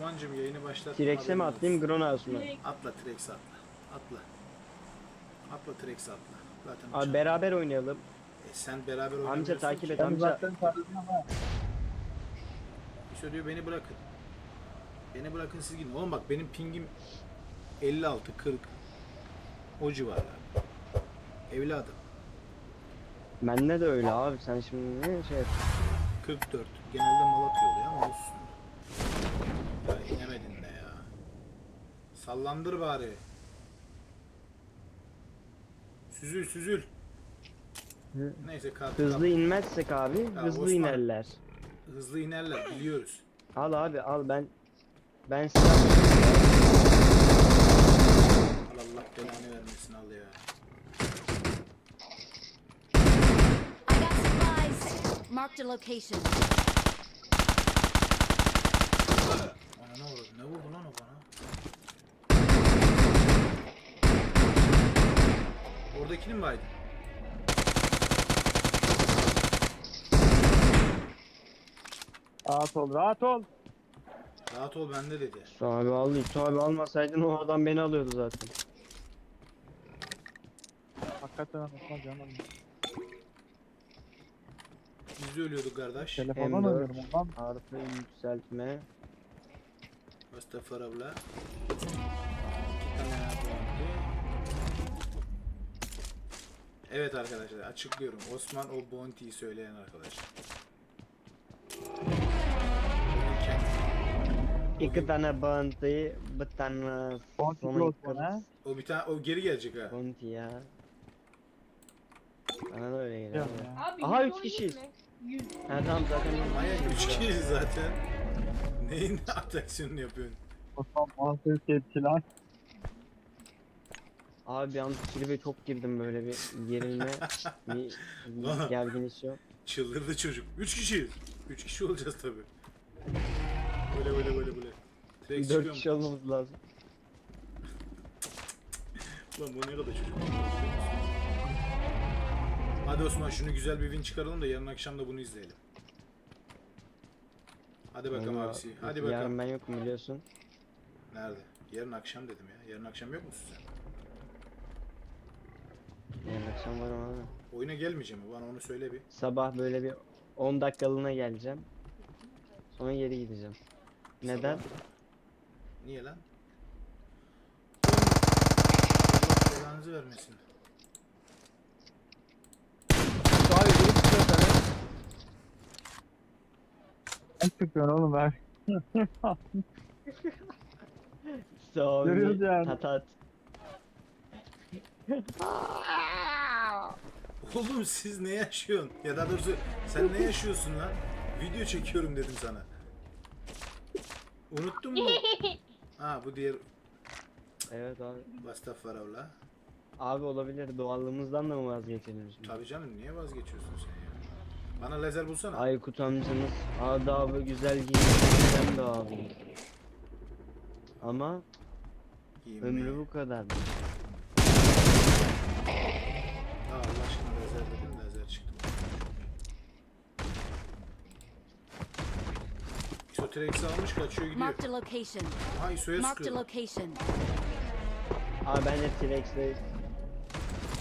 Osman'cım yayını başlat. T-Rex'e mi atlayayım Gronhaus'a mı? Atla T-Rex'e atla. Atla. Atla T-Rex'e atla. Zaten Abi uçak- beraber oynayalım. E, sen beraber Amca oynamıyorsun takip ki. et amca. uzaktan sardım ama İşte diyor beni bırakın. Beni bırakın siz gidin. Oğlum bak benim pingim 56 40 o civarlar. Evladım Bende de öyle abi sen şimdi ne şey yap- 44. Genelde Malatya oluyor ama olsun. Ya inemedin de ya. Sallandır bari. Süzül süzül. Hı. Neyse kart Hızlı inmezsek abi hızlı Osman. inerler. hızlı inerler biliyoruz. Al abi al ben ben silah Al Allah belanı vermesin al ya. I got supplies. Marked a location. Ana ne vurdu? Ne vurdu lan o bana? Mi baydın? rahat ol rahat ol. Rahat ol bende dedi. Abi al Su abi almasaydın o adam beni alıyordu zaten. Hakikaten anlatma canım. Biz de ölüyorduk kardeş. Telefondan M4. arıyorum ondan. Artı yükseltme. Mustafa abla. Evet arkadaşlar açıklıyorum. Osman o Bounty'yi söyleyen arkadaş. İki tane bounty, bir tane Bounty Sonic yok bana. O bir tane o geri gelecek ha. Bounty ya. Bana da öyle geliyor. ya. Abi Aha, yüz üç kişiyiz. Yüz. Ha tamam zaten Manyak 3 kişiyiz zaten. Neyin atraksiyonunu yapıyorsun? Osman Mahsun tepkiler. Abi bir an tribe çok girdim böyle bir gerilme, bir, bir gerginleşiyor. Çıldırdı çocuk. 3 kişiyiz. 3 kişi olacağız tabi. Böyle böyle böyle böyle. 4 mu? kişi olmamız lazım. Lan bu ne kadar çocuk. Hadi Osman şunu güzel bir win çıkaralım da yarın akşam da bunu izleyelim. Hadi bakalım Vallahi abisi. Hadi bakalım. Yarın ben yokum biliyorsun. Nerede? Yarın akşam dedim ya. Yarın akşam yok musun sen? Yarın akşam varım abi. Oyuna gelmeyeceğim mi? Bana onu söyle bir. Sabah böyle bir 10 dakikalığına geleceğim. Sonra geri gideceğim. Neden? Niye lan? Allah belanızı vermesin. Abi biri tutuyor sana. Ne çıkıyorsun oğlum ben? Sonra Görüyoruz yani. tatat. Oğlum siz ne yaşıyorsun? Ya da doğrusu sen ne yaşıyorsun lan? Video çekiyorum dedim sana. Unuttun mu? Ha bu diğer Evet abi. Bastafaravla. Abi olabilir doğallığımızdan da mı vazgeçelim şimdi? Tabii canım niye vazgeçiyorsun sen ya? Bana lazer bulsana. Aykut amcanız adabı güzel giyinmekten de abi. Ama Giyinmeyi. ömrü bu kadar. Ya Allah aşkına lazer dedim lazer çıktı. İsotrex'i almış kaçıyor gidiyor. Marked a location. Ha İso'ya Marked a sıkıyor. location. Abi ben de T-Rex'le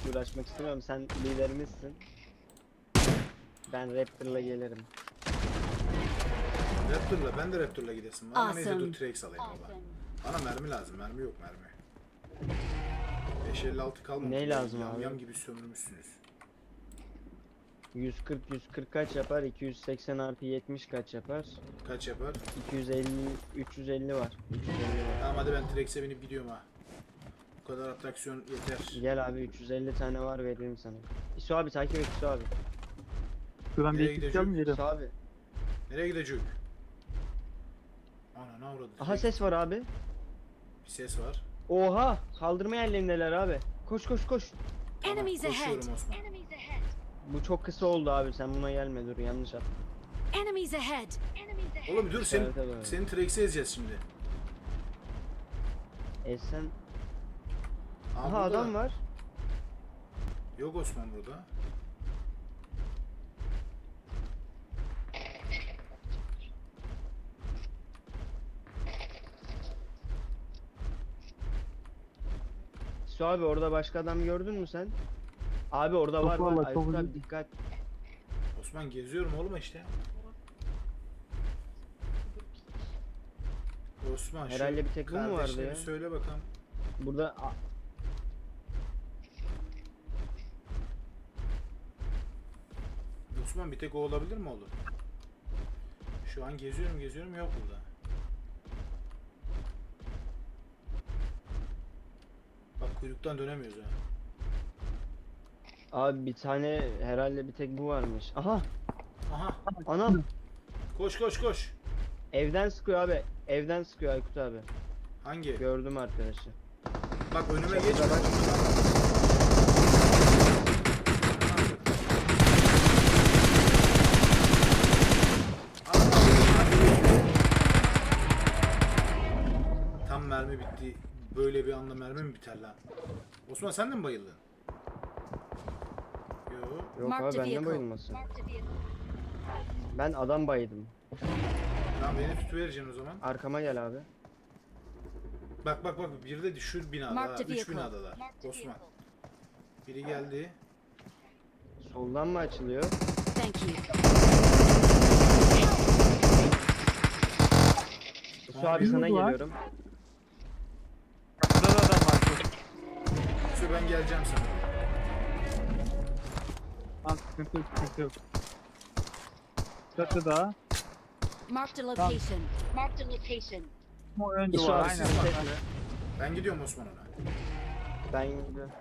uğraşmak istemiyorum. Sen liderimizsin. Ben Raptor'la gelirim. Raptor'la ben de Raptor'la gidesim var ama neyse Awesome. dur T-Rex alayım baba. Bana mermi lazım mermi yok mermi. 556 kalmamış. Ne lazım yam abi? Yam gibi sömürmüşsünüz. 140 140 kaç yapar? 280 artı 70 kaç yapar? Kaç yapar? 250 350 var. 350 var. Tamam hadi ben T-Rex'e binip gidiyorum ha. Bu kadar atraksiyon yeter. Gel abi 350 tane var veririm sana. İso abi takip et İso abi. Şuradan Nereye bir gidecek? çıkalım geri. İso abi. Nereye gidecek? Ana ne uğradı? Aha ses var abi. Bir ses var. Oha! Kaldırma yerlerindeler abi. Koş koş koş. Enemies ahead. koşuyorum Osman. Enemies ahead. Bu çok kısa oldu abi sen buna gelme dur yanlış at. Enemies ahead. Enemies ahead. Oğlum dur senin, Evet, evet. senin T-Rex'i ezeceğiz şimdi. Esen. Aa, Aha burada. adam var. Yok Osman burada. İso abi orada başka adam gördün mü sen? Abi orada Çok var var. vallahi, Aykut çok abi dikkat. Osman geziyorum oğlum işte. Osman şu Herhalde bir tek bu mu vardı kardeşine ya? söyle bakalım. Burada a- Osman bir tek o olabilir mi oğlum? Şu an geziyorum geziyorum yok burada. Kuyruktan dönemiyoruz ha. abi bir tane herhalde bir tek bu varmış. Aha Aha anam koş koş koş. evden sıkıyor abi. Evden sıkıyor Aykut abi. Hangi? Gördüm arkadaşı. Bak önüme bak. Tam mermi bitti. Böyle bir anda mermi mi biter lan? Osman sen de mi bayıldın? Yo. Yok Marked abi benden vehicle. bayılmasın. Ben adam baydım. Tamam beni tutuvereceksin o zaman. Arkama gel abi. Bak bak bak bir de şu binada. Marked Üç vehicle. binadalar. Osman. Biri geldi. Soldan mı açılıyor? Thank you. Su Abi, sana lan. geliyorum. Burada da adam var. Şu ben geleceğim sana. Lan sıkıntı yok sıkıntı yok. Çatıda. Marked a location. Marked a location. O önce İso var abi aynen. Ben gidiyorum Osman ona. Ben gidiyorum.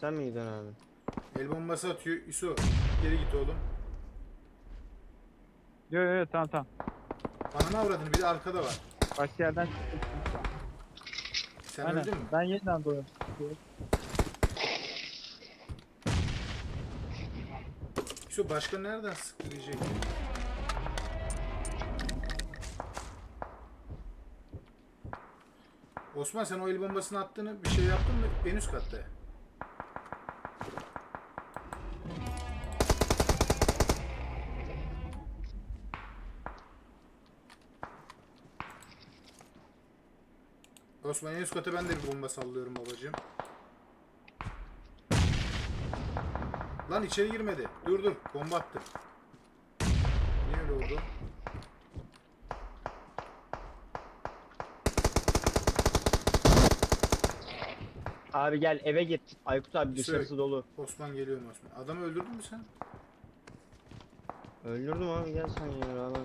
Sen mi gidiyorsun abi? El bombası atıyor. Üso geri git oğlum. Yo yo yo tamam tamam. Bana ne avradın? Bir de arkada var. Başka yerden çıktı. Sen Aynen. öldün mü? Ben yeniden doğuyorum. Üso başka nereden sıkılacak? Osman sen o el bombasını attığını bir şey yaptın mı? En üst katta. Osman en üst kata ben de bir bomba sallıyorum babacığım. Lan içeri girmedi. Dur dur bomba attım. Niye öyle oldu? Abi gel eve git. Aykut abi Söyle. dışarısı dolu. Osman geliyorum Osman. Adamı öldürdün mü sen? Öldürdüm abi gel sen ya abi.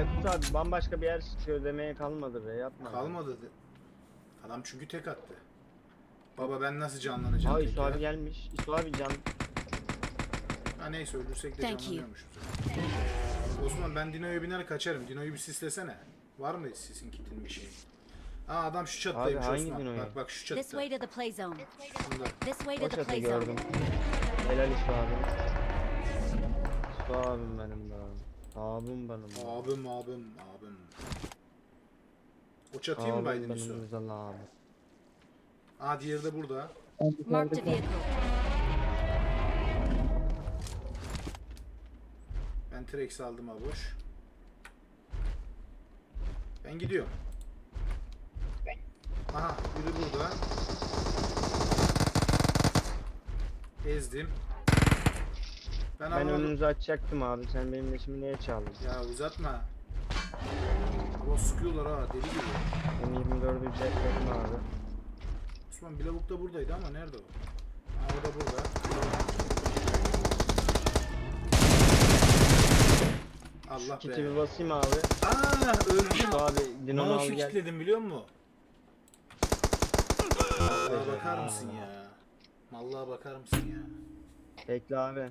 Aykut abi bambaşka bir yer sıkıyor demeye kalmadı be yapma. Kalmadı. de- Adam çünkü tek attı. Baba ben nasıl canlanacağım Aa tek İso ya? abi gelmiş. İso abi can. Ha neyse öldürsek de Thank you. canlanıyormuşuz. Osman ben Dino'ya biner kaçarım. Dino'yu bir sislesene. Var mı sisin kitin bir şey? Aa adam şu çattaymış hangi Osman. Dino'yu? Bak bak şu This çatta. way to the play zone. Şunda. This way O to the çatı play zone. gördüm. Helal İso abi. İso abim benim. Abim benim. be. Abim abim abim. O çatıyı mı Abim baydın Yusuf? benim güzel abi. Aa diğeri de burada. Marked a vehicle. Ben Trex aldım aboş. Ben gidiyorum. Aha biri burada. Ezdim. Ben, Ben önünüzü açacaktım abi. Sen benim leşimi niye çaldın? Ya uzatma. O sıkıyorlar ha deli gibi. Ben 24'ü cepledim abi. Osman Bilavuk da buradaydı ama nerede o? Ha o da burada. Allah Kiti be. bir basayım abi. Aa öldüm. Abi al Mouse'u gel. kilitledim biliyor musun? Mallığa bakar mısın ya? Mallığa bakar mısın ya? Bekle abi.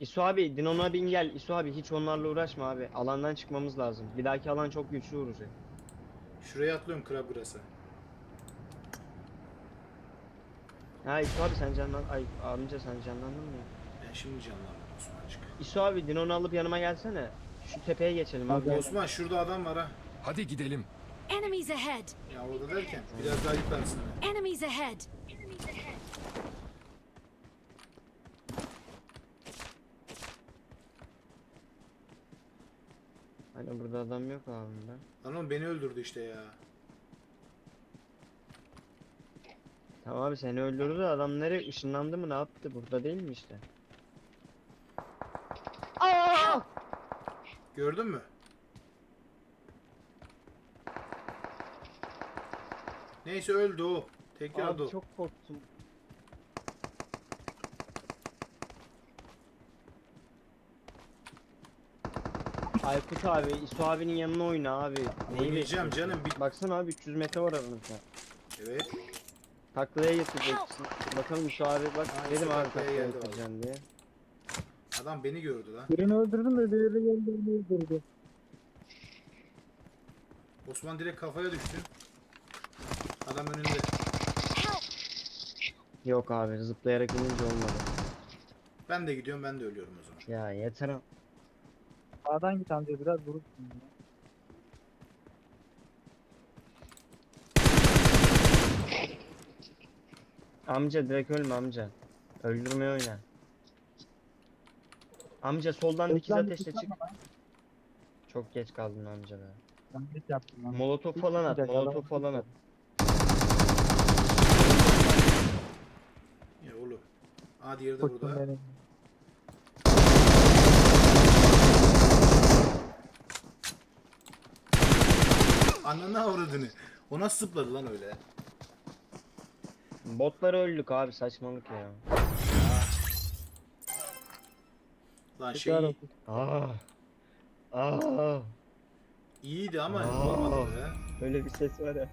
İso abi Dino'na bin gel. İso abi hiç onlarla uğraşma abi. Alandan çıkmamız lazım. Bir dahaki alan çok güçlü vuracak. Şuraya atlıyorum Krabras'a. Ha İso abi sen canlan... Ay amca sen canlandın mı? Ben şimdi canlandım Osman'cık. İso abi Dino'nu alıp yanıma gelsene. Şu tepeye geçelim abi. Osman şurada adam var ha. Hadi gidelim. Enemies ahead! Ya orada derken biraz daha yukarısına. Enemies ahead! Hani burada adam yok abi ben. Lan oğlum beni öldürdü işte ya. Tamam abi seni öldürdü adam nereye ışınlandı mı ne yaptı? Burada değil mi işte? Aa! Gördün mü? Neyse öldü o. Tekrar Abi o. çok korktum. Aykut abi, İso abinin yanına oyna abi. Neyi Oynayacağım bekliyorsun? canım. Bir... Baksana abi 300 metre var aranızda. Evet. Taklaya getireceksin. Bakalım İso abi bak Ha, dedim abi taklaya taklaya geldi getireceğim diye. Adam beni gördü lan. Birini öldürdüm de diğeri geldi beni öldürdü. Osman direkt kafaya düştü. Adam önünde. Yok abi zıplayarak inince olmadı. Ben de gidiyorum ben de ölüyorum o zaman. Ya yeter am- Sağdan git amca biraz vurursun. ya. Amca direkt ölme amca. Öldürmeye oyna. Amca soldan dikiz Beklen, ateşle dikiz çık. Çok geç kaldın amca be. Ben geç yaptım lan. Molotof Hiç falan at, molotof adam falan at. Ya oğlum. Aa diğeri de Korktum burada. benim. Avradını. O nasıl zıpladı lan öyle? Botları öldük abi saçmalık ya. Lan şey Tekrar oku. Ah. Ah. iyiydi ama Aa. olmadı be. Öyle bir ses var ya.